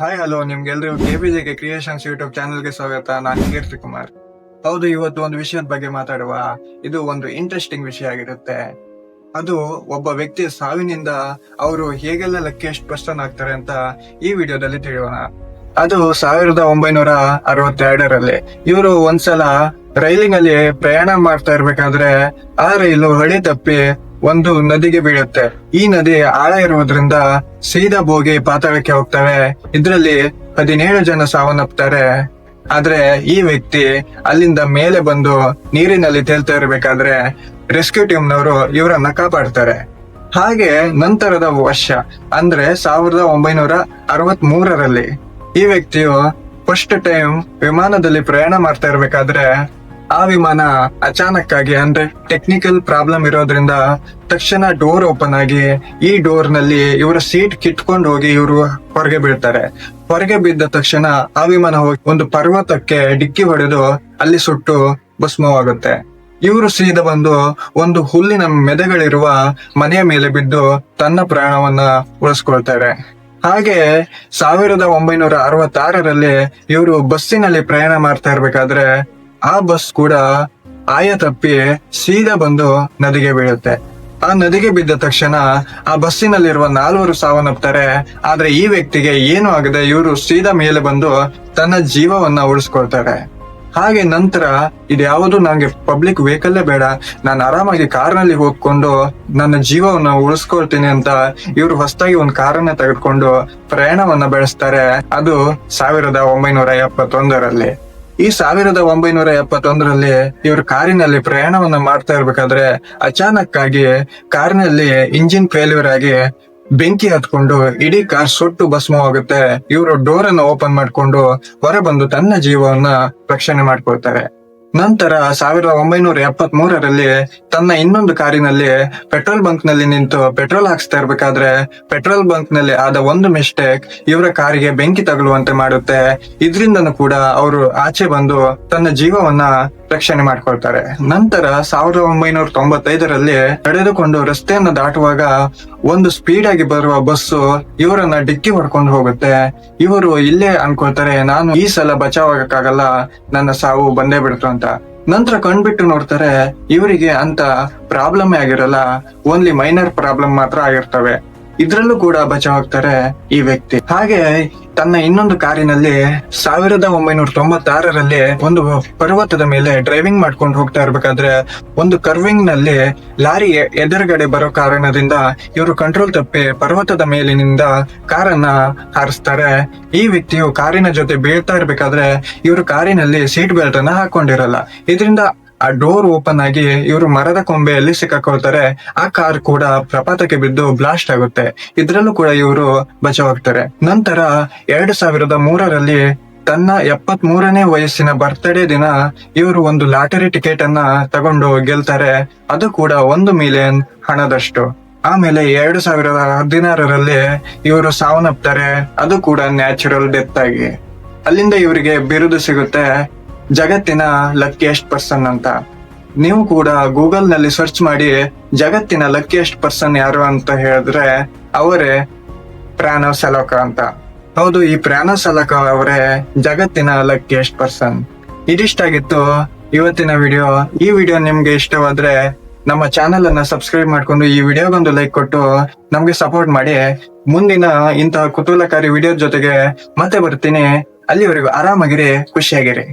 Hi hello ನಿಮ್ಗೆಲ್ರಿಗೂ ಜೆಗೆ creations YouTube ಚಾನಲ್ಗೆ ಸ್ವಾಗತ. ನಾನು ಕೀರ್ತಿ ಕುಮಾರ್ ಹೌದು, ಇವತ್ತು ಒಂದು ವಿಷಯದ ಬಗ್ಗೆ ಮಾತಾಡುವ. ಇದು ಒಂದು ಇಂಟ್ರೆಸ್ಟಿಂಗ್ ವಿಷಯ ಆಗಿರುತ್ತೆ. ಅದು ಒಬ್ಬ ವ್ಯಕ್ತಿಯ ಸಾವಿನಿಂದ ಅವರು ಹೇಗೆಲ್ಲ ಲಕ್ಕಿಯಸ್ಟ್ ಪರ್ಸನ್ ಆಗ್ತಾರೆ ಅಂತ ಈ ವಿಡಿಯೋದಲ್ಲಿ ತಿಳಿಯೋಣ. ಅದು ಸಾವಿರದ ಒಂಬೈನೂರ ಅರವತ್ತೆರಡರಲ್ಲಿ ಇವರು ಒಂದ್ಸಲ ರೈಲಿನಲ್ಲಿ ಪ್ರಯಾಣ ಮಾಡ್ತಾ ಇರ್ಬೇಕಾದ್ರೆ ಆ ರೈಲು ಹಳಿ ತಪ್ಪಿ ಒಂದು ನದಿಗೆ ಬೀಳುತ್ತೆ. ಈ ನದಿ ಆಳ ಇರುವುದರಿಂದ ಸೀದಾ ಬೋಗಿ ಪಾತಾಳಕ್ಕೆ ಹೋಗ್ತವೆ ಇದರಲ್ಲಿ ಹದಿನೇಳು ಜನ ಸಾವನ್ನಪ್ತಾರೆ. ಆದ್ರೆ ಈ ವ್ಯಕ್ತಿ ಅಲ್ಲಿಂದ ಮೇಲೆ ಬಂದು ನೀರಿನಲ್ಲಿ ತೇಲ್ತಾ ಇರಬೇಕಾದ್ರೆ ರೆಸ್ಕ್ಯೂ ಟೀಮ್ನವರು ಇವರನ್ನ ಕಾಪಾಡ್ತಾರೆ. ಹಾಗೆ ನಂತರದ ವರ್ಷ, ಅಂದ್ರೆ ಸಾವಿರದ ಒಂಬೈನೂರ ಅರವತ್ ಮೂರರಲ್ಲಿ ಈ ವ್ಯಕ್ತಿಯು ಫಸ್ಟ್ ಟೈಮ್ ವಿಮಾನದಲ್ಲಿ ಪ್ರಯಾಣ ಮಾಡ್ತಾ ಇರ್ಬೇಕಾದ್ರೆ ಆ ವಿಮಾನ ಅಚಾನಕ್ ಆಗಿ ಅಂದ್ರೆ ಟೆಕ್ನಿಕಲ್ ಪ್ರಾಬ್ಲಮ್ ಇರೋದ್ರಿಂದ ತಕ್ಷಣ ಡೋರ್ ಓಪನ್ ಆಗಿ ಈ ಡೋರ್ನಲ್ಲಿ ಇವರ ಸೀಟ್ ಕಿಟ್ಕೊಂಡು ಹೋಗಿ ಇವರು ಹೊರಗೆ ಬೀಳ್ತಾರೆ. ಹೊರಗೆ ಬಿದ್ದ ತಕ್ಷಣ ಆ ವಿಮಾನ ಹೋಗಿ ಒಂದು ಪರ್ವತಕ್ಕೆ ಡಿಕ್ಕಿ ಹೊಡೆದು ಅಲ್ಲಿ ಸುಟ್ಟು ಭಸ್ಮವಾಗುತ್ತೆ ಇವರು ಸೀದ ಬಂದು ಒಂದು ಹುಲ್ಲಿನ ಮೆದೆಗಳಿರುವ ಮನೆಯ ಮೇಲೆ ಬಿದ್ದು ತನ್ನ ಪ್ರಾಣವನ್ನ ಉಳಿಸ್ಕೊಳ್ತಾರೆ. ಹಾಗೆ ಸಾವಿರದ ಒಂಬೈನೂರ ಅರವತ್ತಾರರಲ್ಲಿ ಇವರು ಬಸ್ಸಿನಲ್ಲಿ ಪ್ರಯಾಣ ಮಾಡ್ತಾ ಇರ್ಬೇಕಾದ್ರೆ ಆ ಬಸ್ ಕೂಡ ಆಯ ತಪ್ಪಿ ಸೀದಾ ಬಂದು ನದಿಗೆ ಬೀಳುತ್ತೆ. ಆ ನದಿಗೆ ಬಿದ್ದ ತಕ್ಷಣ ಆ ಬಸ್ಸಿನಲ್ಲಿರುವ ನಾಲ್ವರು ಸಾವನ್ನಪ್ತಾರೆ. ಆದ್ರೆ ಈ ವ್ಯಕ್ತಿಗೆ ಏನು ಆಗದೆ ಇವರು ಸೀದಾ ಮೇಲೆ ಬಂದು ತನ್ನ ಜೀವವನ್ನ ಉಳಿಸ್ಕೊಳ್ತಾರೆ. ಹಾಗೆ ನಂತರ ಇದ್ಯಾವುದು ನಂಗೆ ಪಬ್ಲಿಕ್ ವೆಹಿಕಲ್ಲೇ ಬೇಡ. ನಾನು ಆರಾಮಾಗಿ ಕಾರ್ನಲ್ಲಿ ಹೋಗ್ಕೊಂಡು ನನ್ನ ಜೀವವನ್ನ ಉಳಿಸ್ಕೊಳ್ತೀನಿ ಅಂತ ಇವರು ಹೊಸದಾಗಿ ಒಂದು ಕಾರನ್ನ ತೆಗೆದುಕೊಂಡು ಪ್ರಯಾಣವನ್ನ ಬೆಳೆಸ್ತಾರೆ. ಅದು ಸಾವಿರದ ಒಂಬೈನೂರ ಎಪ್ಪತ್ತೊಂದರಲ್ಲಿ. ಈ ಸಾವಿರದ ಒಂಬೈನೂರ ಎಪ್ಪತ್ತೊಂದರಲ್ಲಿ ಇವರು ಕಾರಿನಲ್ಲಿ ಪ್ರಯಾಣವನ್ನ ಮಾಡ್ತಾ ಇರ್ಬೇಕಾದ್ರೆ ಅಚಾನಕ್ ಆಗಿ ಕಾರಿನಲ್ಲಿ ಇಂಜಿನ್ ಫೇಲ್ಯೂರ್ ಆಗಿ ಬೆಂಕಿ ಹತ್ಕೊಂಡು ಇಡೀ ಕಾರ್ ಸುಟ್ಟು ಭಸ್ಮವಾಗುತ್ತೆ. ಇವರು ಡೋರ್ ಅನ್ನು ಓಪನ್ ಮಾಡ್ಕೊಂಡು ಹೊರಬಂದು ತನ್ನ ಜೀವವನ್ನ ರಕ್ಷಣೆ ಮಾಡ್ಕೊಳ್ತಾರೆ. ನಂತರ ಸಾವಿರದ ಒಂಬೈನೂರ ಎಪ್ಪತ್ ಮೂರರಲ್ಲಿ ತನ್ನ ಇನ್ನೊಂದು ಕಾರಿನಲ್ಲಿ ಪೆಟ್ರೋಲ್ ಬಂಕ್ನಲ್ಲಿ ನಿಂತು ಪೆಟ್ರೋಲ್ ಹಾಕ್ಸ್ತಾ ಇರ್ಬೇಕಾದ್ರೆ ಪೆಟ್ರೋಲ್ ಬಂಕ್ನಲ್ಲಿ ಆದ ಒಂದು ಮಿಸ್ಟೇಕ್ ಇವರ ಕಾರಿಗೆ ಬೆಂಕಿ ತಗುಲುವಂತೆ ಮಾಡುತ್ತೆ. ಇದರಿಂದನೂ ಕೂಡ ಅವರು ಆಚೆ ಬಂದು ತನ್ನ ಜೀವವನ್ನ ರಕ್ಷಣೆ ಮಾಡ್ಕೊಳ್ತಾರೆ. ನಂತರ ಸಾವಿರದ ಒಂಬೈನೂರ ತೊಂಬತ್ತೈದರಲ್ಲಿ ನಡೆದುಕೊಂಡು ರಸ್ತೆಯನ್ನ ದಾಟುವಾಗ ಒಂದು ಸ್ಪೀಡ್ ಆಗಿ ಬರುವ ಬಸ್ಸು ಇವರನ್ನ ಡಿಕ್ಕಿ ಹೊಡ್ಕೊಂಡು ಹೋಗುತ್ತೆ. ಇವರು ಇಲ್ಲೇ ಅನ್ಕೊಳ್ತಾರೆ, ನಾನು ಈ ಸಲ ಬಚಾವಾಗಕ್ಕಾಗಲ್ಲ, ನನ್ನ ಸಾವು ಬಂದೇ ಬಿಡ್ತು ಅಂತ. ನಂತರ ಕಣ್ಬಿಟ್ಟು ನೋಡ್ತಾರೆ ಇವರಿಗೆ ಅಂತ ಪ್ರಾಬ್ಲಮ್ ಆಗಿರಲ್ಲ ಓನ್ಲಿ ಮೈನರ್ ಪ್ರಾಬ್ಲಮ್ ಮಾತ್ರ ಆಗಿರ್ತವೆ. ಇದ್ರಲ್ಲೂ ಕೂಡ ಬಚಾವಾಗ್ತಾರೆ ಈ ವ್ಯಕ್ತಿ. ಹಾಗೆ ತನ್ನ ಇನ್ನೊಂದು ಕಾರಿನಲ್ಲಿ ಸಾವಿರದ ಒಂಬೈನೂರ ತೊಂಬತ್ತಾರರಲ್ಲಿ ಒಂದು ಪರ್ವತದ ಮೇಲೆ ಡ್ರೈವಿಂಗ್ ಮಾಡ್ಕೊಂಡು ಹೋಗ್ತಾ ಇರ್ಬೇಕಾದ್ರೆ ಒಂದು ಕರ್ವಿಂಗ್ನಲ್ಲಿ ಲಾರಿ ಎದುರುಗಡೆ ಬರೋ ಕಾರಣದಿಂದ ಇವರು ಕಂಟ್ರೋಲ್ ತಪ್ಪಿ ಪರ್ವತದ ಮೇಲಿನಿಂದ ಕಾರನ್ನ ಹಾರಿಸ್ತಾರೆ. ಈ ವ್ಯಕ್ತಿಯು ಕಾರಿನ ಜೊತೆ ಬೀಳ್ತಾ ಇರ್ಬೇಕಾದ್ರೆ ಇವರು ಕಾರಿನಲ್ಲಿ ಸೀಟ್ ಬೆಲ್ಟ್ ಅನ್ನ ಹಾಕೊಂಡಿರಲ್ಲ. ಇದರಿಂದ ಆ ಡೋರ್ ಓಪನ್ ಆಗಿ ಇವರು ಮರದ ಕೊಂಬೆಯಲ್ಲಿ ಸಿಕ್ಕಾಕೊಳ್ತಾರೆ, ಆ ಕಾರ್ ಕೂಡ ಪ್ರಪಾತಕ್ಕೆ ಬಿದ್ದು ಬ್ಲಾಸ್ಟ್ ಆಗುತ್ತೆ. ಇದ್ರಲ್ಲೂ ಕೂಡ ಇವರು ಬಚಾವಾಗ್ತಾರೆ. ನಂತರ ಎರಡು ಸಾವಿರದ ಮೂರರಲ್ಲಿ ತನ್ನ ಎಪ್ಪತ್ ಮೂರನೇ ವಯಸ್ಸಿನ ಬರ್ತ್ಡೇ ದಿನ ಇವರು ಒಂದು ಲಾಟರಿ ಟಿಕೆಟ್ ಅನ್ನ ತಗೊಂಡು ಗೆಲ್ತಾರೆ. ಅದು ಕೂಡ ಒಂದು ಮಿಲಿಯನ್ ಹಣದಷ್ಟು. ಆಮೇಲೆ ಎರಡು ಸಾವಿರದ ಹದಿನಾರರಲ್ಲಿ ಇವರು ಸಾವನ್ನಪ್ತಾರೆ. ಅದು ಕೂಡ ನ್ಯಾಚುರಲ್ ಡೆತ್ ಆಗಿ. ಅಲ್ಲಿಂದ ಇವರಿಗೆ ಬಿರುದು ಸಿಗುತ್ತೆ. ಜಗತ್ತಿನ ಲಕ್ಕಿಯಸ್ಟ್ ಪರ್ಸನ್ ಅಂತ. ನೀವು ಕೂಡ ಗೂಗಲ್ನಲ್ಲಿ ಸರ್ಚ್ ಮಾಡಿ ಜಗತ್ತಿನ ಲಕ್ಕಿಯಸ್ಟ್ ಪರ್ಸನ್ ಯಾರು ಅಂತ ಹೇಳಿದ್ರೆ ಅವರೇ ಪ್ರಾಣವ್ ಸಲೋಕ ಅಂತ. ಹೌದು, ಈ ಪ್ರಾಣವ್ ಸಲಕ ಅವರೇ ಜಗತ್ತಿನ ಲಕ್ಕಿಯಸ್ಟ್ ಪರ್ಸನ್ ಇದಿಷ್ಟಾಗಿತ್ತು ಇವತ್ತಿನ ವಿಡಿಯೋ ಈ ವಿಡಿಯೋ ನಿಮ್ಗೆ ಇಷ್ಟವಾದ್ರೆ ನಮ್ಮ ಚಾನೆಲ್ ಅನ್ನ ಸಬ್ಸ್ಕ್ರೈಬ್ ಮಾಡ್ಕೊಂಡು ಈ ವಿಡಿಯೋಗೊಂದು ಲೈಕ್ ಕೊಟ್ಟು ನಮ್ಗೆ ಸಪೋರ್ಟ್ ಮಾಡಿ. ಮುಂದಿನ ಇಂತಹ ಕುತೂಹಲಕಾರಿ ವಿಡಿಯೋ ಜೊತೆಗೆ ಮತ್ತೆ ಬರ್ತೀನಿ. ಅಲ್ಲಿವರೆಗೂ ಆರಾಮಾಗಿರಿ, ಖುಷಿಯಾಗಿರಿ.